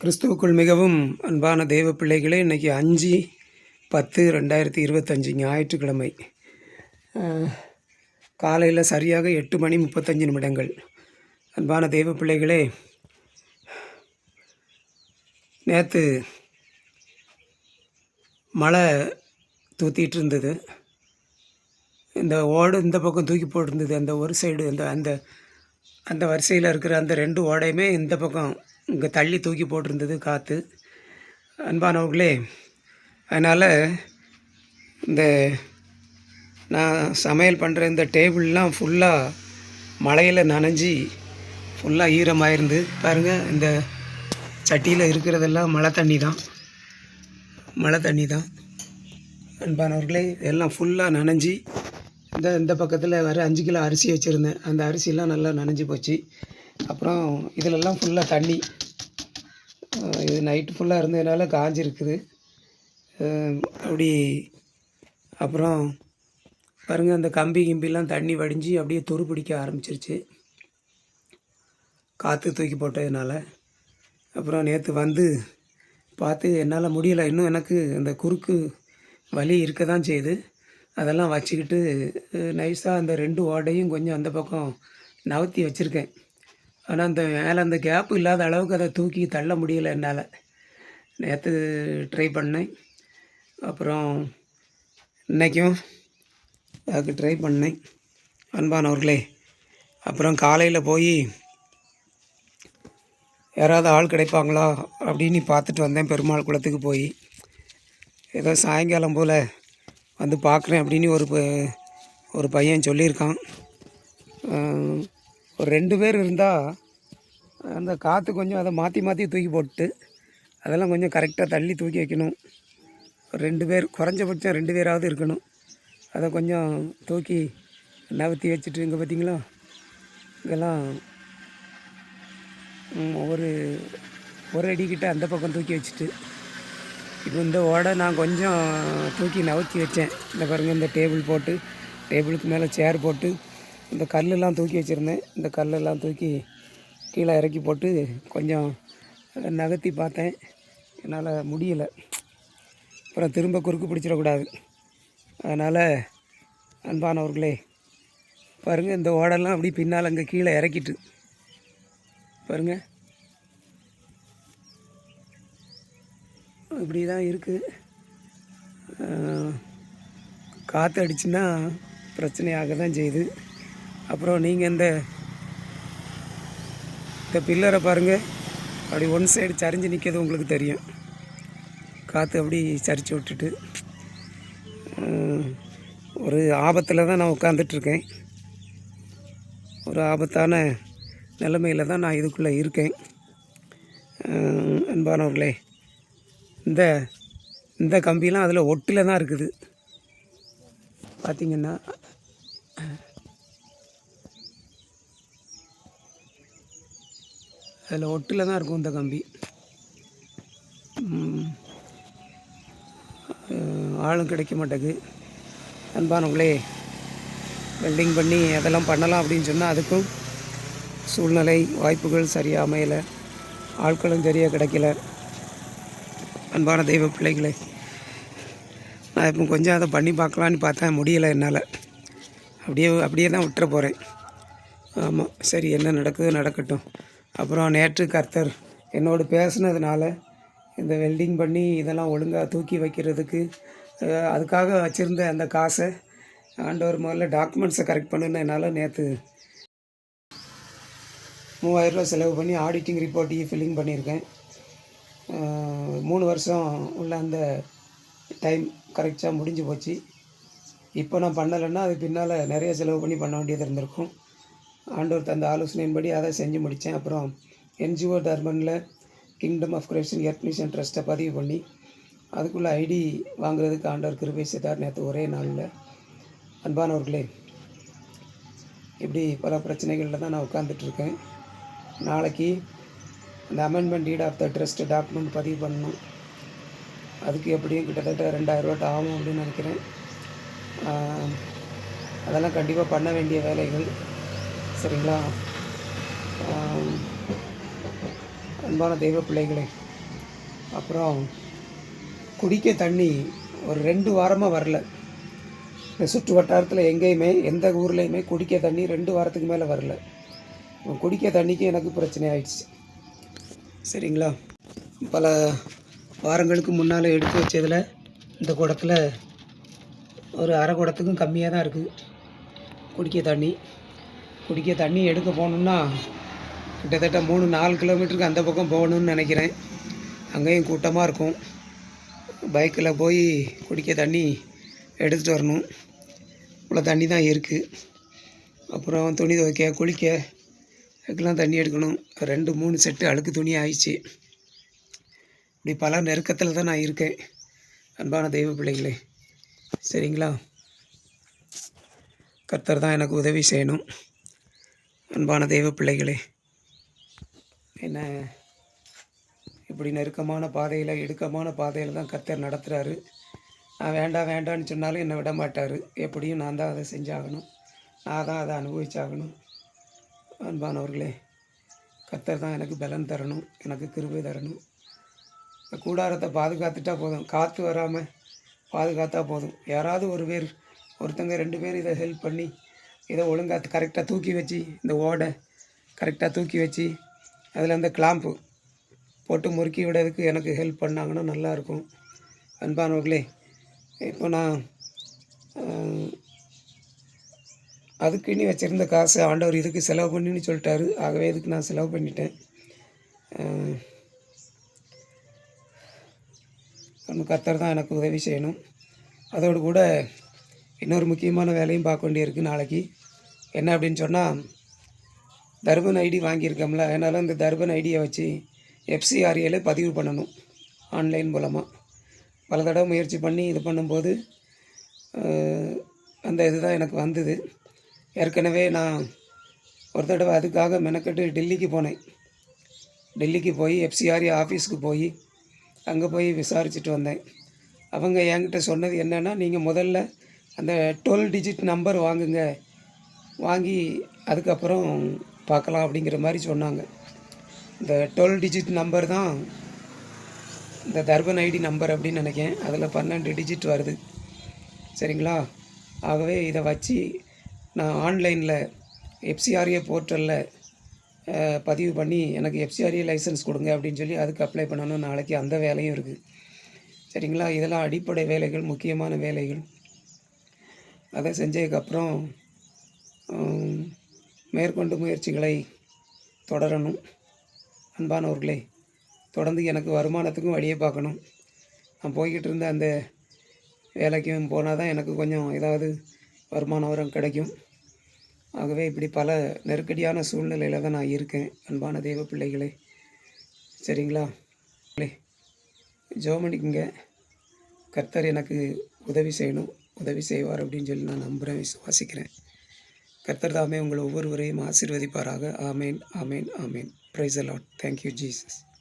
கிறிஸ்துவுக்குள் மிகவும் அன்பான தெய்வ பிள்ளைகளே இன்றைக்கி அஞ்சு பத்து ரெண்டாயிரத்தி இருபத்தஞ்சி ஞாயிற்றுக்கிழமை. காலையில் சரியாக எட்டு மணி முப்பத்தஞ்சு நிமிடங்கள். அன்பான தெய்வ பிள்ளைகளே நேற்று மழை தூத்திட்டு இருந்தது இந்த ஓடு இந்த பக்கம் தூக்கி போட்டிருந்தது. அந்த ஒரு சைடு அந்த அந்த அந்த வரிசையில் இருக்கிற அந்த ரெண்டு ஓடையுமே இந்த பக்கம் இங்கே தள்ளி தூக்கி போட்டிருந்தது காற்று அன்பானவர்களே அதனால் இந்த நான் சமையல் பண்ணுற இந்த டேபிள்லாம் ஃபுல்லாக மழையில் நனைஞ்சி ஃபுல்லாக ஈரமாயிருந்து பாருங்கள் இந்த சட்டியில் இருக்கிறதெல்லாம் மழை தண்ணி தான். மழை தண்ணி தான். அன்பானவர்களே எல்லாம் ஃபுல்லாக நனைஞ்சி இந்த இந்த பக்கத்தில் வர அஞ்சு கிலோ அரிசி வச்சுருந்தேன். அந்த அரிசிலாம் நல்லா நனைஞ்சு போச்சு. அப்புறம் இதிலெல்லாம் ஃபுல்லாக தண்ணி. இது நைட்டு ஃபுல்லாக இருந்ததுனால காஞ்சிருக்குது. அப்படி அப்புறம் பாருங்கள் அந்த கம்பி கிம்பிலாம் தண்ணி வடிஞ்சு அப்படியே துரு பிடிக்க ஆரம்பிச்சிருச்சு. காற்று தூக்கி போட்டதுனால. அப்புறம் நேற்று வந்து பார்த்து என்னால் முடியலை. இன்னும் எனக்கு அந்த குறுக்கு வலி இருக்க தான் செய்யுது. அதெல்லாம் வச்சுக்கிட்டு நைஸாக அந்த ரெண்டு ஓடையும் கொஞ்சம் அந்த பக்கம் நகர்த்தி வச்சுருக்கேன். ஆனால் அந்த மேலே அந்த கேப் இல்லாத அளவுக்கு அதை தூக்கி தள்ள முடியலை என்னால். நேற்று ட்ரை பண்ணேன். அப்புறம் இன்றைக்கும் அதுக்கு ட்ரை பண்ணேன். அன்பானவர்களே அப்புறம் காலையில் போய் யாராவது ஆள் கிடைப்பாங்களா அப்படின்னு பார்த்துட்டு வந்தேன். பெருமாள் குளத்துக்கு போய். ஏதோ சாயங்காலம் போல் வந்து பார்க்குறேன் அப்படின்னு ஒரு ப- ஒரு பையன் சொல்லியிருக்கான். ஒரு ரெண்டு பேர் இருந்தால் அந்த காற்று கொஞ்சம் அதை மாற்றி மாற்றி தூக்கி போட்டு அதெல்லாம் கொஞ்சம் கரெக்டாக தள்ளி தூக்கி வைக்கணும். ரெண்டு பேர் குறைஞ்சபட்சம் ரெண்டு பேராவது இருக்கணும். அதை கொஞ்சம் தூக்கி நகர்த்தி வச்சுட்டு இங்கே பார்த்தீங்களா இங்கெல்லாம் ஒரு ஒரு அடிக்கிட்ட அந்த பக்கம் தூக்கி வச்சுட்டு இப்போ இந்த ஓடை நான் கொஞ்சம் தூக்கி நவுத்தி வச்சேன். இந்த பாருங்கள் இந்த டேபிள் போட்டு டேபிளுக்கு மேலே சேர் போட்டு இந்த கல்லெல்லாம் தூக்கி வச்சுருந்தேன். இந்த கல்லெல்லாம் தூக்கி கீழே இறக்கி போட்டு கொஞ்சம் நகர்த்தி பார்த்தேன். என்னால் முடியலை. அப்புறம் திரும்ப குறுக்கு பிடிச்சிடக்கூடாது. அதனால் அன்பானவர்களே பாருங்கள் இந்த ஓடெல்லாம் அப்படி பின்னால் அங்கே கீழே இறக்கிட்டு. பாருங்கள் இப்படி தான் இருக்குது காற்று அடிச்சுன்னா பிரச்சனையாக தான் செய்யுது. அப்புறம் நீங்கள் இந்த இந்த பில்லரை பாருங்கள் அப்படி ஒன் சைடு சரிஞ்சு நிற்கிறது உங்களுக்கு தெரியும். காற்று அப்படி சரிச்சு விட்டுட்டு ஒரு ஆபத்தில் தான் நான் உட்காந்துட்ருக்கேன் ஒரு ஆபத்தான நிலைமையில் தான் நான் இதுக்குள்ளே இருக்கேன். அன்பானவர்களே இந்த இந்த கம்பிலாம் அதில் ஒட்டில் தான் இருக்குது. பார்த்திங்கன்னா அதில் ஒட்டில் தான் இருக்கும் இந்த கம்பி. ஆளும் கிடைக்க மாட்டேங்குது. அன்பானவங்களே வெல்டிங் பண்ணி அதெல்லாம் பண்ணலாம் அப்படின்னு சொன்னால் அதுக்கும் சூழ்நிலை வாய்ப்புகள் சரியாக அமையலை. ஆட்களும் சரியாக கிடைக்கல. அன்பான தெய்வ பிள்ளைகளே நான் இப்போ கொஞ்சம் அதை பண்ணி பார்க்கலான்னு பார்த்தேன் முடியலை என்னால். அப்படியே அப்படியே தான் விட்டுற போகிறேன் ஆமாம் சரி என்ன நடக்குதோ நடக்கட்டும். அப்புறம் நேற்று கர்த்தர் என்னோடு பேசுனதுனால இந்த வெல்டிங் பண்ணி இதெல்லாம் ஒழுங்காக தூக்கி வைக்கிறதுக்கு அதுக்காக வச்சுருந்த அந்த காசை ஆண்டவர் முதல்ல டாக்குமெண்ட்ஸை கரெக்ட் பண்ணுனதுனால என்னால் நேற்று மூவாயிரரூவா செலவு பண்ணி ஆடிட்டிங் ரிப்போர்ட்டையும் ஃபில்லிங் பண்ணியிருக்கேன். மூணு வருஷம் உள்ள அந்த டைம் கரெக்டாக முடிஞ்சு போச்சு. இப்போ நான் பண்ணலைன்னா அது பின்னால் நிறைய செலவு பண்ணி பண்ண வேண்டியது இருந்திருக்கும். ஆண்டவர் தந்த ஆலோசனையின்படி அதை செஞ்சு முடித்தேன். அப்புறம் NGO டர்பனில் kingdom of creation earth mission ட்ரஸ்ட்டை பதிவு பண்ணி அதுக்குள்ளே ஐடி வாங்குறதுக்கு ஆண்டவர் கிருபை செய்தார் நேற்று ஒரே நாளில். அன்பானவர்களே இப்படி பல பிரச்சனைகளில் தான் நான் உட்காந்துட்ருக்கேன் நாளைக்கு அந்த amendment deed of the trust document பதிவு பண்ணணும். அதுக்கு எப்படியும் கிட்டத்தட்ட ரெண்டாயிரரூவா ஆகும் அப்படின்னு நினைக்கிறேன். அதெல்லாம் கண்டிப்பாக பண்ண வேண்டிய வேலைகள். சரிங்களா? அன்பான தெய்வ பிள்ளைகளே அப்புறம் குடிக்க தண்ணி ஒரு ரெண்டு வாரமாக வரல. இந்த சுற்று வட்டாரத்தில் எங்கேயுமே எந்த ஊர்லேயுமே குடிக்க தண்ணி ரெண்டு வாரத்துக்கு மேலே வரல. குடிக்க தண்ணிக்கு எனக்கு பிரச்சனை ஆயிடுச்சு. சரிங்களா? பல வாரங்களுக்கு முன்னால் எடுத்து வச்சதில் இந்த குடத்தில் ஒரு அரை குடத்துக்கும் கம்மியாக தான் இருக்குது குடிக்க தண்ணி. குடிக்க தண்ணி எடுக்க போகணுன்னா கிட்டத்தட்ட மூணு நாலு கிலோமீட்டருக்கு அந்த பக்கம் போகணும்னு நினைக்கிறேன். அங்கேயும் கூட்டமாக இருக்கும். பைக்கில் போய் குடிக்க தண்ணி எடுத்துகிட்டு வரணும். இவ்வளோ தண்ணி தான் இருக்குது அப்புறம் துணி துவைக்க குளிக்க அதுக்கெல்லாம் தண்ணி எடுக்கணும். ரெண்டு மூணு செட்டு அழுக்கு துணி ஆயிடுச்சு. இப்படி பல நெருக்கத்தில் தான் நான் இருக்கேன். அன்பான தெய்வ பிள்ளைகளே சரிங்களா? கர்த்தர் தான் எனக்கு உதவி செய்யணும். அன்பான தெய்வ பிள்ளைகளே என்ன இப்படி நெருக்கமான பாதையில் இடுக்கமான பாதையில் தான் கத்தர் நடத்துகிறாரு நான் வேண்டாம் வேண்டாம்னு சொன்னாலும் என்னை விட மாட்டார். எப்படியும் நான் தான் அதை செஞ்சாகணும். நான் தான் அதை அனுபவிச்சாகணும். அன்பானவர்களே கத்தர் தான் எனக்கு பலன் தரணும் எனக்கு கிருபை தரணும். இந்த கூடாரத்தை பாதுகாத்துட்டா போதும். காற்று வராமல் பாதுகாத்தா போதும். யாராவது ஒரு பேர் ஒருத்தங்க ரெண்டு பேர் இதை ஹெல்ப் பண்ணி இதை ஒழுங்காக கரெக்டாக தூக்கி வச்சு இந்த ஓடை கரெக்டாக தூக்கி வச்சு அதில் அந்த கிளாம்பு போட்டு முறுக்கி விடுறதுக்கு எனக்கு ஹெல்ப் பண்ணாங்கன்னா நல்லாயிருக்கும் அன்பானவர்களே இப்போ நான் அதுக்கு இனி வச்சுருந்த காசு ஆண்டவர் இதுக்கு செலவு பண்ணின்னு சொல்லிட்டாரு. ஆகவே இதுக்கு நான் செலவு பண்ணிட்டேன். கத்தர் கர்த்தர் தான் எனக்கு உதவி செய்யணும். அதோடு கூட இன்னொரு முக்கியமான வேலையும் பார்க்க வேண்டியிருக்கு நாளைக்கு. என்ன அப்படின்னு சொன்னால் தர்பன் ஐடி வாங்கியிருக்கோம்ல அதனால் இந்த தர்பன் ஐடியை வச்சு எஃப்சிஆர்ஏல பதிவு பண்ணணும் ஆன்லைன் மூலமாக பல தடவை முயற்சி பண்ணி இது பண்ணும்போது அந்த இதுதான் எனக்கு வந்தது. ஏற்கனவே நான் ஒரு தடவை அதுக்காக மெனக்கெட்டு டெல்லிக்கு போனேன். டெல்லிக்கு போய் எஃப்சிஆர்ஏ ஆஃபீஸ்க்கு போய் அங்கே போய் விசாரிச்சுட்டு வந்தேன். அவங்க என்கிட்ட சொன்னது என்னென்னா நீங்கள் முதல்ல அந்த டுவெல் டிஜிட் நம்பர் வாங்குங்க. வாங்கி அதுக்கப்புறம் பார்க்கலாம் அப்படிங்கிற மாதிரி சொன்னாங்க. இந்த டுவெல் டிஜிட் நம்பர் தான் இந்த தர்பன் ஐடி நம்பர் அப்படின்னு நினைக்கேன் அதில் பன்னெண்டு டிஜிட் வருது. சரிங்களா? ஆகவே இதை வச்சு நான் ஆன்லைனில் எஃப்சிஆர்ஏ போர்ட்டலில் பதிவு பண்ணி எனக்கு எஃப்சிஆர்ஏ லைசன்ஸ் கொடுங்க அப்படின்னு சொல்லி அதுக்கு அப்ளை பண்ணணும். நாளைக்கு அந்த வேலையும் இருக்குது சரிங்களா? இதெல்லாம் அடிப்படை வேலைகள் முக்கியமான வேலைகள். அதை செஞ்சதுக்கப்புறம் மேற்கொண்டு முயற்சிகளை தொடரணும். அன்பானவர்களே தொடர்ந்து எனக்கு வருமானத்துக்கும் வழியை பார்க்கணும். நான் போய்கிட்டு இருந்த அந்த வேலைக்கும் போனால் தான் எனக்கு கொஞ்சம் ஏதாவது வருமான வரம் கிடைக்கும். ஆகவே இப்படி பல நெருக்கடியான சூழ்நிலையில் தான் நான் இருக்கேன் அன்பான தெய்வ பிள்ளைகளே. சரிங்களா? ஜோமணிக்குங்க கர்த்தர் எனக்கு உதவி செய்யணும். உதவி செய்வார் அப்படின்னு சொல்லி நான் நம்புகிறேன் விசுவாசிக்கிறேன். கர்த்தர் தாமே உங்கள் ஒவ்வொருவரையும் ஆசிர்வதிப்பாராக. Amen amen amen. Praise the Lord thank you Jesus